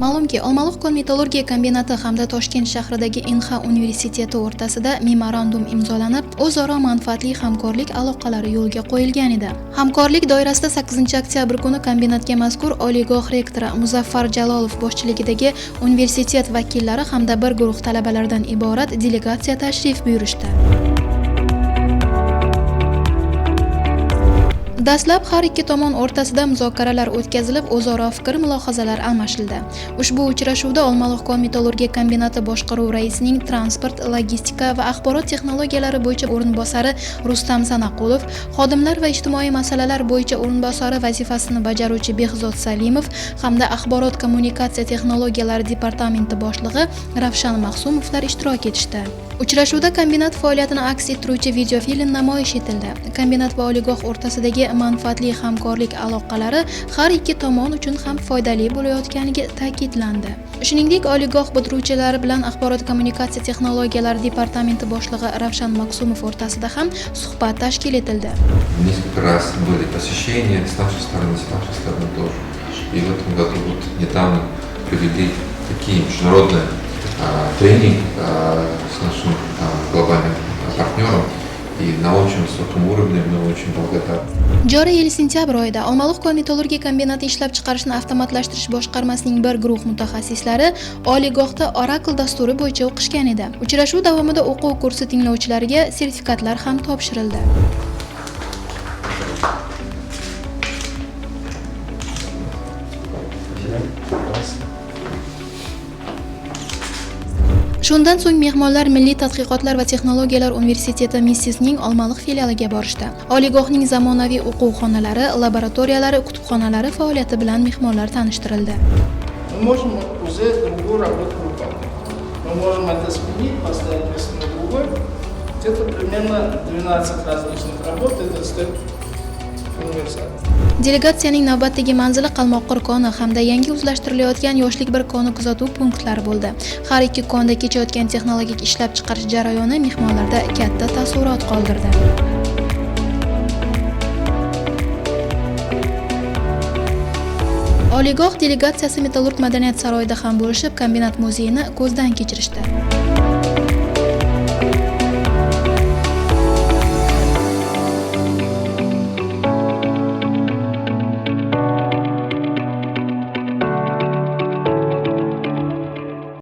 Ma'lumki, Olmaliq kon metallurgiya kombinati hamda Toshkent shahridagi Inha universiteti o'rtasida memorandum imzolanib, o'zaro manfaatli hamkorlik aloqalari yo'lga qo'yilgan edi. Hamkorlik doirasida 8-oktyabr kuni kombinatga mazkur oliygoh rektori Muzaffar Jalolov boshchiligidagi universitet vakillari hamda bir guruh talabalardan iborat delegatsiya tashrif buyurishdi. Dastlab har ikki tomon o'rtasida muzokaralar o'tkazilib, o'zaro fikr-mulohazalar almashildi. Ushbu uchrashuvda Olmaliq kon metallurgiya kombinati boshqaruv raisining transport, logistika va axborot texnologiyalari bo'yicha o'rinbosari Rustam Sanaqulov, xodimlar va ijtimoiy masalalar bo'yicha o'rinbosari vazifasini bajaruvchi Behzod Salimov hamda axborot kommunikatsiya texnologiyalari departamenti boshlig'i Ravshan Mahsumovlar ishtirok etishdi. Uchrashuvda kombinat faoliyatini aks ettiruvchi videofilm namoyish etildi. Kombinat va oliygoh o'rtasidagi manfaatli hamkorlik aloqalari har ikki tomon uchun ham foydali bo'layotganligi ta'kidlandi. Shuningdek, oliygoh bitiruvchilari bilan axborot kommunikatsiya texnologiyalari departamenti boshlig'i Ravshan Maksumov o'rtasida ham suhbat tashkil etildi. Несколько раз были посещения с нашей стороны, с нашей стороны тоже. И в этом году вот недавно провели такие международные а, тренинг а, с нашим а, глобальным а, партнером. И на очень высоком уровне мы очень благодарны. Joriy yil sentyabr oyida Olmaliq kon metallurgiya kombinati ishlab chiqarishni avtomatlashtirish boshqarmasining bir guruh mutaxassislari oliygohda Oracle dasturi bo'yicha o'qishgan edi. Uchrashuv davomida o'quv kursi tinglovchilariga sertifikatlar ham topshirildi. Shundan so'ng mehmonlar Milliy tadqiqotlar va texnologiyalar universiteti Missisning Olmaliq filialiga borishdi. Oliygohning zamonaviy o'quv xonalari, laboratoriyalari, kutubxonalari faoliyati bilan mehmonlar tanishtirildi. мы можем уже другую работу выполнять. Мы можем это сменить, поставить вес на другой. Где-то примерно 12 различных работ это стоит универсал. Delegatsiyaning navbatdagi manzili Qalmoqqir koni hamda yangi o'zlashtirilayotgan Yoshlik bir koni kuzatuv punktlari bo'ldi. Har ikki konda kechayotgan texnologik ishlab chiqarish jarayoni mehmonlarda katta taassurot qoldirdi. Oliygoh delegatsiyasi Metallurg madaniyat saroyida ham bo'lishib, kombinat muzeyini ko'zdan kechirishdi.